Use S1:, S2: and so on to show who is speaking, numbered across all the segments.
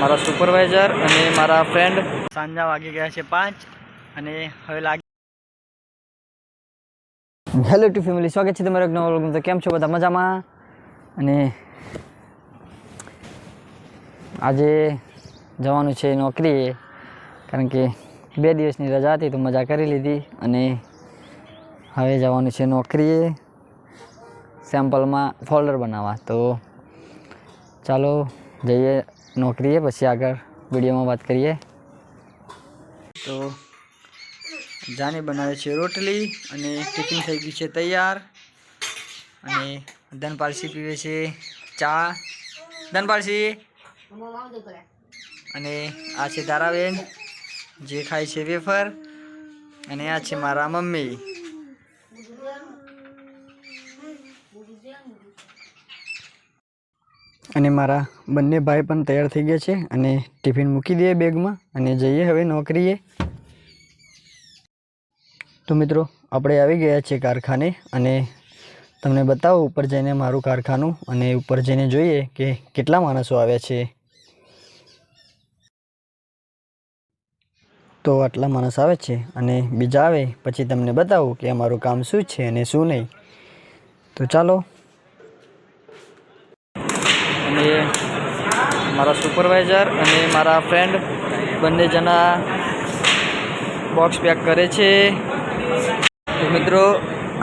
S1: મારા સુપરવાઇઝર અને મારા ફ્રેન્ડ સાંજના વાગી ગયા છે પાંચ અને હવે લાગી હેલો ટુ ફેમિલી સ્વાગત છે તમારે નવો વ્લોગમાં. તો કેમ છો? બધા મજામાં? અને આજે જવાનું છે નોકરીએ. કારણ કે બે દિવસની રજા હતી તો મજા કરી લીધી અને હવે જવાનું છે નોકરીએ. સેમ્પલમાં ફોલ્ડર બનાવવા. તો ચાલો જઈએ નોકરીએ, પછી આગળ વિડીયોમાં વાત કરીએ. તો જાને બનાવે છે રોટલી અને ટિફિન થઈ ગઈ છે તૈયાર. અને ધનપાલસી પીવે છે ચા. ધનપાલસી! અને આ છે તારાબેન જે ખાય છે વેફર. અને આ છે મારા મમ્મી. અને મારા બંને ભાઈ પણ તૈયાર થઈ ગયા છે અને ટિફિન મૂકી દઈએ બેગમાં અને જઈએ હવે નોકરીએ. તો મિત્રો, આપણે આવી ગયા છીએ કારખાને અને તમને બતાવો, ઉપર જઈને મારું કારખાનું અને ઉપર જઈને જોઈએ કે કેટલા માણસો આવ્યા છે. તો આટલા માણસ આવે છે અને બીજા આવે, પછી તમને બતાવું કે અમારું કામ શું છે અને શું નહીં. તો ચાલો અને મારા સુપરવાઇઝર અને મારા ફ્રેન્ડ બંને જણા બોક્સ પેક કરે છે. તો મિત્રો,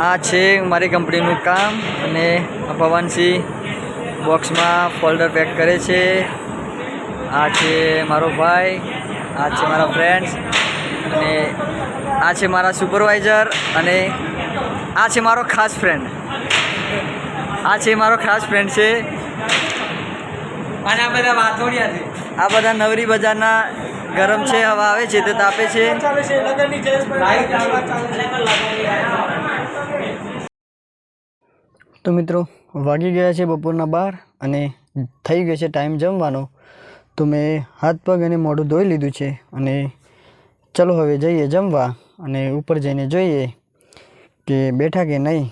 S1: આ છે મારી કંપનીનું કામ અને ભવાનસિંહ બોક્સમાં ફોલ્ડર પેક કરે છે. આ છે મારો ભાઈ, આ છે મારા ફ્રેન્ડ્સ અને આ છે મારા સુપરવાઇઝર અને આ છે મારો ખાસ ફ્રેન્ડ આ છે મારો ખાસ ફ્રેન્ડ છે.
S2: આ બધા વાતોડિયા છે.
S1: આ બધા નવરી બજારના ગરમ છે, હવા આવે છે, તે તાપે છે. તો મિત્રો, વાગી ગયા છે બપોરના બાર અને થઈ ગયો છે ટાઈમ જમવાનો. તો મેં હાથ પગ અને મોઢું ધોઈ લીધું છે અને ચલો હવે જઈએ જમવા અને ઉપર જઈને જોઈએ કે બેઠા કે નહીં.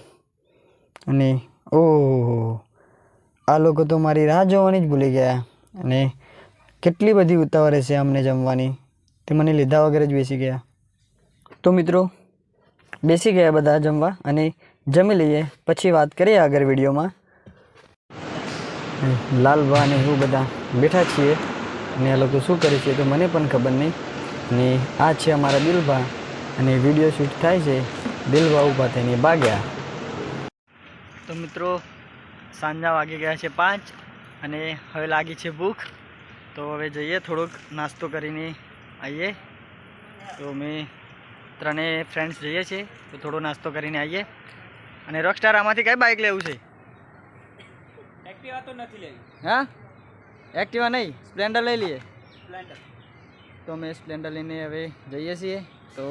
S1: અને ઓહો આ લોકો તો મારી રાહ જોવાની જ ભૂલી ગયા. અને કેટલી બધી ઉતાવળે છે અમને જમવાની. તે મને લીધા વગર જ બેસી ગયા. તો મિત્રો, બેસી ગયા બધા જમવા અને જમી લઈએ. પછી વાત કરીએ આગળ વિડીયોમાં. લાલબા અને હું બધા બેઠા છીએ. અને આ લોકો શું કરે છે તો મને પણ ખબર નહીં. અને આ છે અમારા દિલભા. અને વીડિયો શૂટ થાય છે. દિલભા ઊભા થઈને ભાગ્યા. તો મિત્રો સાંજના વાગી ગયા છે પાંચ અને હવે લાગી છે ભૂખ. તો હવે જઈએ થોડોક નાસ્તો કરીને આવીએ તો અમે ત્રણેય ફ્રેન્ડ્સ જઈએ છીએ તો થોડો નાસ્તો કરીને આવીએ અને રોકસ્ટાર આમાંથી કઈ બાઇક લેવું છે?
S2: એક્ટિવા તો નથી લેવી.
S1: હા? એક્ટિવા નહીં સ્પ્લેન્ડર લઈ લઈએ.
S2: સ્પ્લેન્ડર
S1: તો અમે સ્પ્લેન્ડર લઈને હવે જઈએ છીએ. તો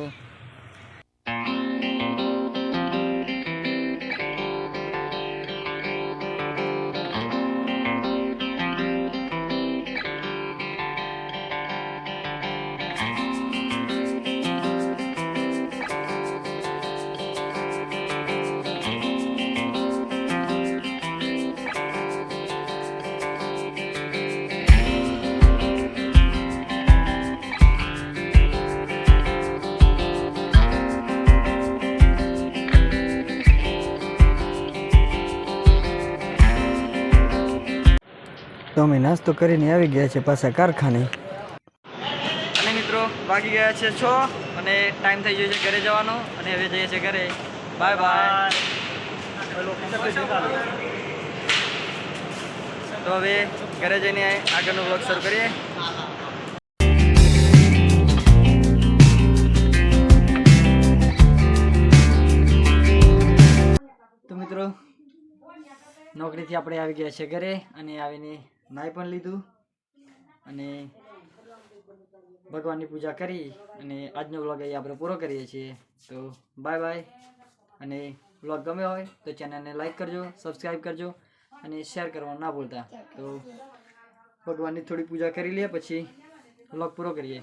S1: તો અમે નાસ્તો કરીને આવી ગયા છે પાછા કારખાને. અને મિત્રો વાગી ગયા છે છ અને ટાઈમ થઈ ગયો છે ઘરે જવાનો અને હવે જઈએ છીએ ઘરે. બાય બાય તો હવે ઘરે જઈને આગળનો બ્લોગ શરૂ કરીએ. તો મિત્રો નોકરીથી આપણે આવી ગયા છે ઘરે અને આવીને નાઈ પણ લીધું. અને ભગવાનની પૂજા કરી અને આજનો વ્લોગ અહીં આપણે પૂરો કરીએ છીએ. તો બાય બાય. અને વ્લોગ ગમ્યો હોય તો ચેનલને લાઈક કરજો સબસ્ક્રાઈબ કરજો અને શેર કરવાનું ના ભૂલતા. તો ભગવાનની થોડી પૂજા કરી લઈએ, પછી વ્લોગ પૂરો કરીએ.